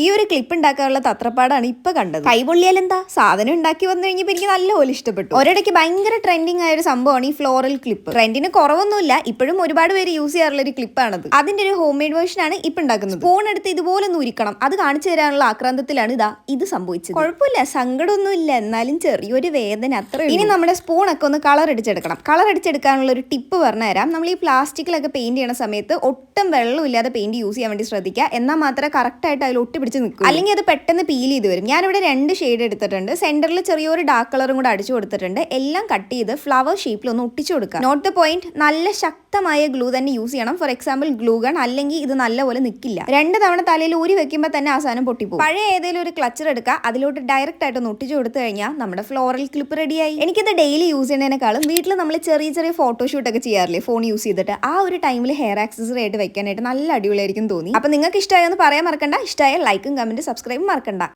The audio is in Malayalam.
ഈ ഒരു ക്ലിപ്പ് ഉണ്ടാക്കാനുള്ള തത്രപ്പാടാണ് ഇപ്പൊ കണ്ടത്. കൈപൊള്ളിയാൽ എന്താ സാധനം ഉണ്ടാക്കി വന്നു കഴിഞ്ഞപ്പോൾ എനിക്ക് നല്ലപോലെ ഇഷ്ടപ്പെട്ടു. ഒരിടയ്ക്ക് ഭയങ്കര ട്രെൻഡിങ് ആയ ഒരു സംഭവമാണ് ഈ ഫ്ലോറൽ ക്ലിപ്പ് ട്രെൻഡിന് കുറവൊന്നുമില്ല ഇപ്പോഴും ഒരുപാട് പേര് യൂസ് ചെയ്യാറുള്ള ഒരു ക്ലിപ്പാണത് അതിന്റെ ഒരു ഹോം മെയ്ഡ് വേർഷൻ ആണ് ഇപ്പൊ ഉണ്ടാക്കുന്നത്. ഫോൺ എടുത്ത് ഇതുപോലെ നൂരിക്കണം അത് കാണിച്ചു തരാനുള്ള ആക്രാന്തത്തിലാണ് ഇതാ ഇത് സംഭവിച്ചത്. കുഴപ്പമില്ല സങ്കടമൊന്നുമില്ല. എന്നാലും ചെറിയൊരു വേദന അത്ര ഇനി നമ്മുടെ സ്പൂൺ ഒക്കെ ഒന്ന് കളർ അടിച്ചെടുക്കണം. കളർ അടിച്ചെടുക്കാനുള്ള ഒരു ടിപ്പ് പറഞ്ഞുതരാം. നമ്മൾ ഈ പ്ലാസ്റ്റിക്കിലൊക്കെ പെയിന്റ് ചെയ്യണ സമയത്ത് ഒട്ടും വെള്ളമില്ലാതെ പെയിന്റ് യൂസ് ചെയ്യാൻ വേണ്ടി ശ്രദ്ധിക്കുക. എന്നാൽ മാത്രമേ കറക്റ്റ് ആയിട്ട് അതിൽ ഒട്ടി പിടിച്ച് നിൽക്കും അല്ലെങ്കിൽ അത് പെട്ടെന്ന് പീൽ ചെയ്ത് വരും. ഞാനിവിടെ രണ്ട് ഷെയ്ഡ് എടുത്തിട്ടുണ്ട്. സെന്ററിൽ ചെറിയൊരു ഡാർക്ക് കളറും കൂടെ അടിച്ചു കൊടുത്തിട്ടുണ്ട്. എല്ലാം കട്ട് ചെയ്ത് ഫ്ലവർ ഷേപ്പിൽ ഒന്ന് ഒട്ടിച്ചു കൊടുക്കുക. നോട്ട് ദ പോയിന്റ് നല്ല ശക്തമായ ഗ്ലൂ തന്നെ യൂസ് ചെയ്യണം. ഫോർ എക്സാമ്പിൾ ഗ്ലൂ ഗൺ അല്ലെങ്കിൽ ഇത് നല്ലപോലെ നിൽക്കില്ല രണ്ട് തവണ തലയിൽ ഊരി വെക്കുമ്പോൾ തന്നെ ആ സാധനം പൊട്ടിപ്പോകും പഴയ ഏതെങ്കിലും ഒരു ക്ലച്ചർ എടുക്കുക. അതിലോട്ട് ഡയറക്റ്റ് ആയിട്ട് ഒന്ന് ഒട്ടിച്ചു കൊടുത്തു കഴിഞ്ഞാൽ നമ്മുടെ ഫ്ലോറൽ ക്ലിപ്പ് റെഡിയായി എനിക്കിത് ഡെയിലി യൂസ് ചെയ്യുന്നതിനേക്കാളും വീട്ടിൽ നമ്മൾ ചെറിയ ചെറിയ ഫോട്ടോഷൂട്ട് ഒക്കെ ചെയ്യാറില്ലേ? ഫോൺ യൂസ് ചെയ്തിട്ട് ആ ഒരു ടൈമിൽ ഹെയർ ആക്സസറി ആയിട്ട് വെക്കാനായിട്ട് നല്ല അടിപൊളിയായിരിക്കും തോന്നി. അപ്പൊ നിങ്ങൾക്ക് ഇഷ്ടമായെന്ന് പറയാൻ മറക്കണ്ട. ഇഷ്ടമായ ലൈക്കും കമന്റ് സബ്സ്ക്രൈബും മറക്കണ്ട.